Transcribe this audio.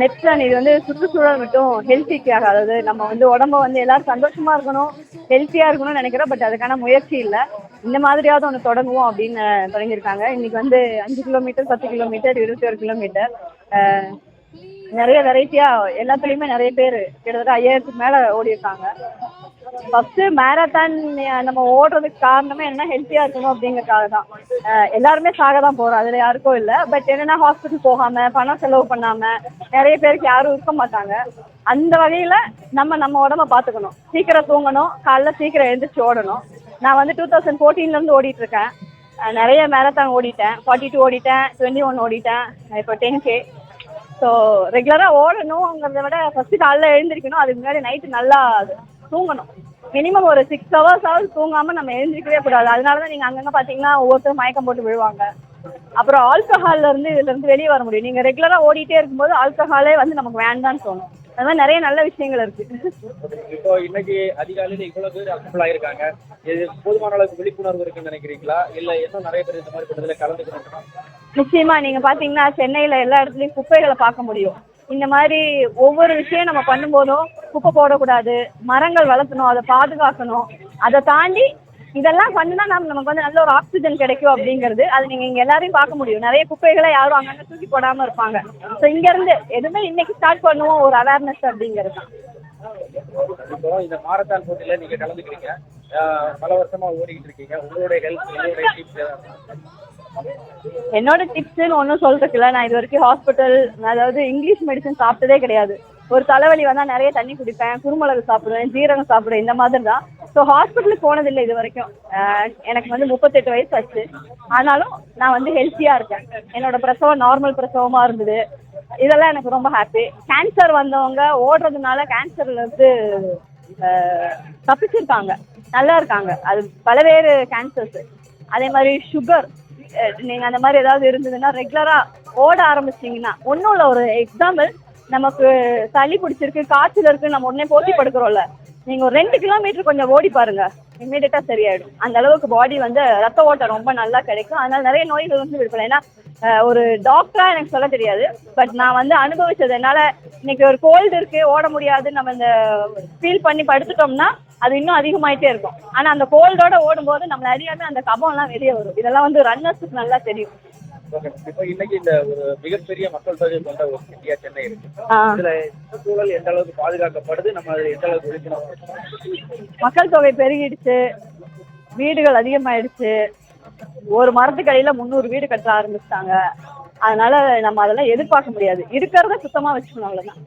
நெப்சன் இது வந்து சுற்றுச்சூழல் மட்டும் ஹெல்த்திக்காக அதாவது நம்ம வந்து உடம்ப வந்து எல்லாரும் சந்தோஷமா இருக்கணும் ஹெல்த்தியா இருக்கணும்னு நினைக்கிறோம் பட் அதுக்கான முயற்சி இல்லை. இந்த மாதிரியாவது ஒன்று தொடங்குவோம் அப்படின்னு தொடங்கியிருக்காங்க. இன்னைக்கு வந்து அஞ்சு கிலோமீட்டர் பத்து கிலோமீட்டர் இருபத்தி ஒரு கிலோமீட்டர் அஹ், நிறைய வெரைட்டியா எல்லாத்துலேயுமே நிறைய பேர் கிட்டத்தட்ட ஐயாயிரத்துக்கு மேலே ஓடி இருக்காங்க ஃபர்ஸ்ட் மேரத்தான் நம்ம ஓடுறதுக்கு காரணமே என்ன? ஹெல்த்தியா இருக்கணும் அப்படிங்கறதுக்காக தான். எல்லாருமே சாக தான் போறோம். அதுல யாருக்கும் இல்லை. பட் என்னன்னா ஹாஸ்பிட்டல் போகாம பணம் செலவு பண்ணாம நிறைய பேருக்கு யாரும் இருக்க மாட்டாங்க. அந்த வகையில நம்ம நம்ம உடம்ப பாத்துக்கணும் சீக்கிரம் தூங்கணும். காலைல சீக்கிரம் எழுந்திரிச்சு ஓடணும். நான் வந்து டூ தௌசண்ட் ஃபோர்டீன்ல இருந்து ஓடிட்டு இருக்கேன். நிறைய மேரத்தான் ஓடிட்டேன். ஃபார்ட்டி டூ ஓடிட்டேன். டுவெண்ட்டி ஒன் ஓடிட்டேன் இப்போ டென் கே ஸோ ரெகுலராக ஓடணுங்கிறத விட ஃபஸ்ட்டு காலைல எழுந்திருக்கணும். அதுக்கு முன்னாடி நைட்டு நல்லா தூங்கணும். மினிமம் ஒரு சிக்ஸ் ஹவர்ஸ் ஆவது தூங்காமல் நம்ம எழுந்திரிக்கவே கூடாது. அதனால தான் நீங்கள் அங்கங்கே பார்த்தீங்கன்னா ஒவ்வொருத்தரும் மயக்கம் போட்டு விழுவாங்க. அப்புறம் ஆல்கஹால்ல இருந்து இதுல இருந்து வெளியே வர முடியும். நீங்கள் ரெகுலராக ஓடிட்டே இருக்கும்போது ஆல்கஹாலே வந்து நமக்கு வேண்டாம்னு தோணும். அது மாதிரி நிறைய நல்ல விஷயங்கள் இருக்கு. இப்போ இன்னைக்கு அதிகாலையில இவ்வளவு பேர் அசம்பிள் ஆயிருக்காங்க. இது போதுமான அளவுக்கு விழிப்புணர்வு இருக்குன்னு நினைக்கிறீங்களா? இல்ல இன்னும் நிறைய பேர் இந்த மாதிரி கூட்டத்துல கலந்துக்கணும்? நிச்சயமா நீங்க பாத்தீங்கன்னா சென்னையில எல்லா இடத்துலயும் குப்பைகளை பார்க்க முடியும். இந்த மாதிரி ஒவ்வொரு விஷயம் நம்ம பண்ணும்போதும் குப்பை போடக்கூடாது மரங்கள் வளர்த்தணும் அதை பாதுகாக்கணும். அதை தாண்டி இதெல்லாம் பண்ணுனா நம்ம நமக்கு வந்து நல்ல ஒரு ஆக்சிஜன் கிடைக்கும் அப்படிங்கிறது. அது நீங்க இங்க எல்லாரையும் பார்க்க முடியும். நிறைய குப்பைகளை யாரும் அங்கங்க தூக்கி போடாம இருப்பாங்க. ஸோ இங்க இருந்து எதுவுமே இன்னைக்கு ஸ்டார்ட் பண்ணுவோம் ஒரு அவேர்னஸ் அப்படிங்கிறது தான். இப்போ இந்த மாரத்தான் போட்டியில நீங்க கலந்துக்கிறீங்க. பல வருஷமா ஓடிக்கிட்டு இருக்கீங்க. உங்களுடைய ஹெல்த் உங்களுடைய டிப்ஸ் என்னோட டிப்ஸ்னு ஒன்றும் சொல்றதுக்கு இல்லை. நான் இது வரைக்கும் ஹாஸ்பிட்டல் அதாவது இங்கிலீஷ் மெடிசன் சாப்பிட்டதே கிடையாது. ஒரு தலைவலி வந்தால் நிறைய தண்ணி குடிப்பேன். குருமிளகு சாப்பிடுவேன். ஜீரகம் சாப்பிடுவேன். இந்த மாதிரி தான் ஸோ ஹாஸ்பிட்டலுக்கு போனதில்லை இது வரைக்கும் எனக்கு வந்து முப்பத்தெட்டு வயசு ஆச்சு. ஆனாலும் நான் வந்து ஹெல்த்தியாக இருக்கேன். என்னோட பிரசவம் நார்மல் பிரசவமாக இருந்தது. இதெல்லாம் எனக்கு ரொம்ப ஹாப்பி கேன்சர் வந்தவங்க ஓடுறதுனால கேன்சர்ல இருந்து தப்பிச்சிருக்காங்க. நல்லா இருக்காங்க. அது பலவேறு கேன்சர்ஸ் அதே மாதிரி சுகர் நீங்கள் அந்த மாதிரி ஏதாவது இருந்ததுன்னா ரெகுலராக ஓட ஆரம்பிச்சிங்கன்னா ஒன்றும் இல்லை. ஒரு எக்ஸாம்பிள் நமக்கு சளி பிடிச்சிருக்கு காய்ச்சல் இருக்கு நம்ம உடனே போட்டி படுக்கிறோம்ல. நீங்கள் ஒரு ரெண்டு கிலோமீட்டர் கொஞ்சம் ஓடி பாருங்க. இம்மீடியட்டாக சரியாயிடும். அந்த அளவுக்கு பாடி வந்து ரத்த ஓட்டம் ரொம்ப நல்லா கிடைக்கும். அதனால நிறைய நோய்கள் வந்து விடுப்பலாம் ஏன்னா ஒரு டாக்டரா எனக்கு சொல்ல தெரியாது. பட் நான் வந்து அனுபவிச்சது என்னால இன்னைக்கு ஒரு கோல்டு இருக்கு ஓட முடியாது நம்ம இந்த ஃபீல் பண்ணி படுத்துட்டோம்னா அது இன்னும் அதிகமாயிட்டே இருக்கும். ஆனா அந்த கோல்டோட ஓடும்போது நம்மள அறியாம அந்த கபம்லாம் வெளியே வரும். இதெல்லாம் வந்து ரன்னர்ஸுக்கு நல்லா தெரியும். இப்போ இன்னைக்கு இந்த ஒரு மிகப்பெரிய மக்கள் தொகை கொண்ட ஒரு சிட்டியா சென்னை இருக்கு. இதுல சுற்றுச்சூழல் எந்த அளவுக்கு பாதுகாக்கப்படுது? நம்ம அதுல எந்த அளவுக்கு விழிப்புணர்வு மக்கள் தொகை பெருகிடுச்சு. வீடுகள் அதிகமாயிடுச்சு. ஒரு மரத்துக்கு அடியில முந்நூறு வீடு கட்ட ஆரம்பிச்சிட்டாங்க. அதனால நம்ம அதெல்லாம் எதிர்பார்க்க முடியாது. இருக்கிறத சுத்தமா வச்சுக்கணும் அவ்வளவுதான்.